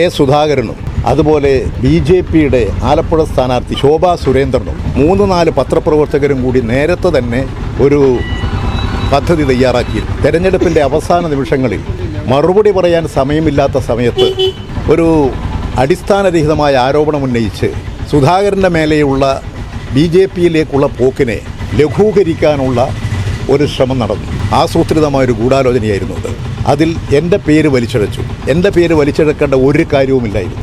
K സുധാകരനും അതുപോലെ B J പിയുടെ ആലപ്പുഴ സ്ഥാനാർത്ഥി ശോഭ സുരേന്ദ്രനും മൂന്ന് നാല് പത്രപ്രവർത്തകരും കൂടി നേരത്തെ തന്നെ ഒരു പദ്ധതി തയ്യാറാക്കി. തെരഞ്ഞെടുപ്പിന്റെ അവസാന നിമിഷങ്ങളിൽ മറുപടി പറയാൻ സമയമില്ലാത്ത സമയത്ത് ഒരു അടിസ്ഥാനരഹിതമായ ആരോപണം ഉന്നയിച്ച് സുധാകരന്റെ മേലെയുള്ള ബി ജെ പിയിലേക്കുള്ള പോക്കിനെ ലഘൂകരിക്കാനുള്ള ഒരു ശ്രമം നടന്നു. ആസൂത്രിതമായ ഒരു ഗൂഢാലോചനയായിരുന്നു അത്. അതിൽ എന്റെ പേര് വലിച്ചഴച്ചു എന്റെ പേര് വലിച്ചെടുക്കേണ്ട ഒരു കാര്യവുമില്ലായിരുന്നു.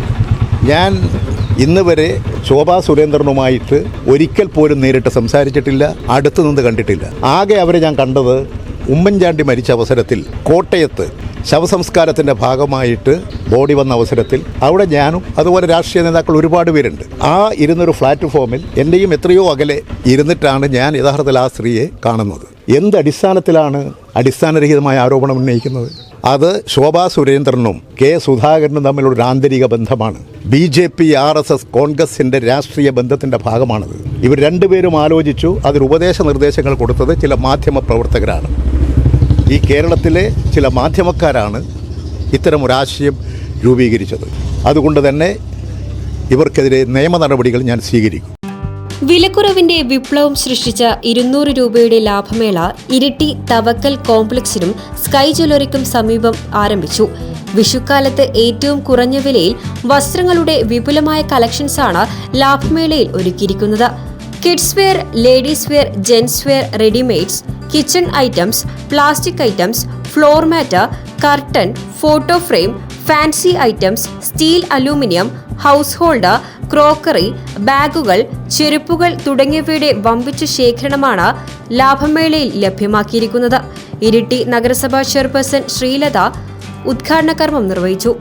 ഞാൻ ഇന്ന് വരെ ശോഭാ സുരേന്ദ്രനുമായിട്ട് ഒരിക്കൽ പോലും നേരിട്ട് സംസാരിച്ചിട്ടില്ല അടുത്തു നിന്ന് കണ്ടിട്ടില്ല. ആകെ അവരെ ഞാൻ കണ്ടത് ഉമ്മൻചാണ്ടി മരിച്ച അവസരത്തിൽ കോട്ടയത്ത് ശവസംസ്കാരത്തിന്റെ ഭാഗമായിട്ട് ബോഡി വന്ന അവസരത്തിൽ. അവിടെ ഞാനും അതുപോലെ രാഷ്ട്രീയ നേതാക്കൾ ഒരുപാട് പേരുണ്ട്. ആ ഇരുന്നൊരു പ്ലാറ്റ്ഫോമിൽ എന്റെയും എത്രയോ അകലെ ഇരുന്നിട്ടാണ് ഞാൻ യഥാർത്ഥത്തിൽ ആ സ്ത്രീയെ കാണുന്നത്. എന്ത് അടിസ്ഥാനത്തിലാണ് അടിസ്ഥാനരഹിതമായ ആരോപണം ഉന്നയിക്കുന്നത്? അത് ശോഭാ സുരേന്ദ്രനും കെ സുധാകരനും തമ്മിലുള്ള ആന്തരിക ബന്ധമാണ്. B J P R S S കോൺഗ്രസിന്റെ രാഷ്ട്രീയ ബന്ധത്തിന്റെ ഭാഗമാണത്. ഇവർ രണ്ടുപേരും ആലോചിച്ചു അതിൽ ഉപദേശ നിർദ്ദേശങ്ങൾ കൊടുത്തത് ചില മാധ്യമ പ്രവർത്തകരാണ്. ഈ കേരളത്തിലെ ചില മാധ്യമക്കാരാണ് ഇത്തരം ഒരാശയം രൂപീകരിച്ചത്. അതുകൊണ്ട് തന്നെ ഇവർക്കെതിരെ നിയമ നടപടികൾ ഞാൻ സ്വീകരിക്കും. വിലക്കുറവിന്റെ വിപ്ലവം സൃഷ്ടിച്ച ഇരുന്നൂറ് രൂപയുടെ ലാഭമേള ഇരിട്ടി തവക്കൽ കോംപ്ലക്സിനും സ്കൈ ജ്വല്ലറിക്കും സമീപം ആരംഭിച്ചു. വിഷുക്കാലത്ത് ഏറ്റവും കുറഞ്ഞ വിലയിൽ വസ്ത്രങ്ങളുടെ വിപുലമായ കളക്ഷൻസാണ് ലാഭമേളയിൽ ഒരുക്കിയിരിക്കുന്നത്. Kids wear ladies wear gents wear readymades kitchen items plastic items floor mat curtain photo frame fancy items steel aluminium household crockery ബാഗുകൾ ചെരുപ്പുകൾ തുടങ്ങിയവയുടെ വമ്പിച്ച ശേഖരണമാണ് ലാഭമേളയിൽ ലഭ്യമാക്കിയിരിക്കുന്നത്. ഇരിട്ടി നഗരസഭാ ചെയർപേഴ്സൺ ശ്രീലത ഉദ്ഘാടന കർമ്മം നിർവഹിച്ചു.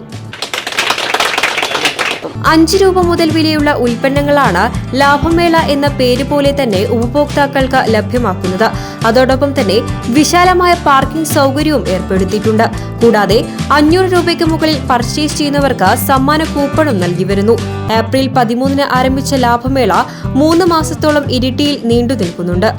അഞ്ച് രൂപ മുതൽ വിലയുള്ള ഉൽപ്പന്നങ്ങളാണ് ലാഭമേള എന്ന പേര് പോലെ തന്നെ ഉപഭോക്താക്കൾക്ക് ലഭ്യമാക്കുന്നത്. അതോടൊപ്പം തന്നെ വിശാലമായ പാർക്കിംഗ് സൗകര്യവും ഏർപ്പെടുത്തിയിട്ടുണ്ട്. കൂടാതെ അഞ്ഞൂറ് രൂപയ്ക്ക് മുകളിൽ പർച്ചേസ് ചെയ്യുന്നവർക്ക് സമ്മാന കൂപ്പണും നൽകി വരുന്നു. ഏപ്രിൽ പതിമൂന്നിന് ആരംഭിച്ച ലാഭമേള മൂന്ന് മാസത്തോളം ഇരിട്ടിയിൽ നീണ്ടു നിൽക്കുന്നുണ്ട്.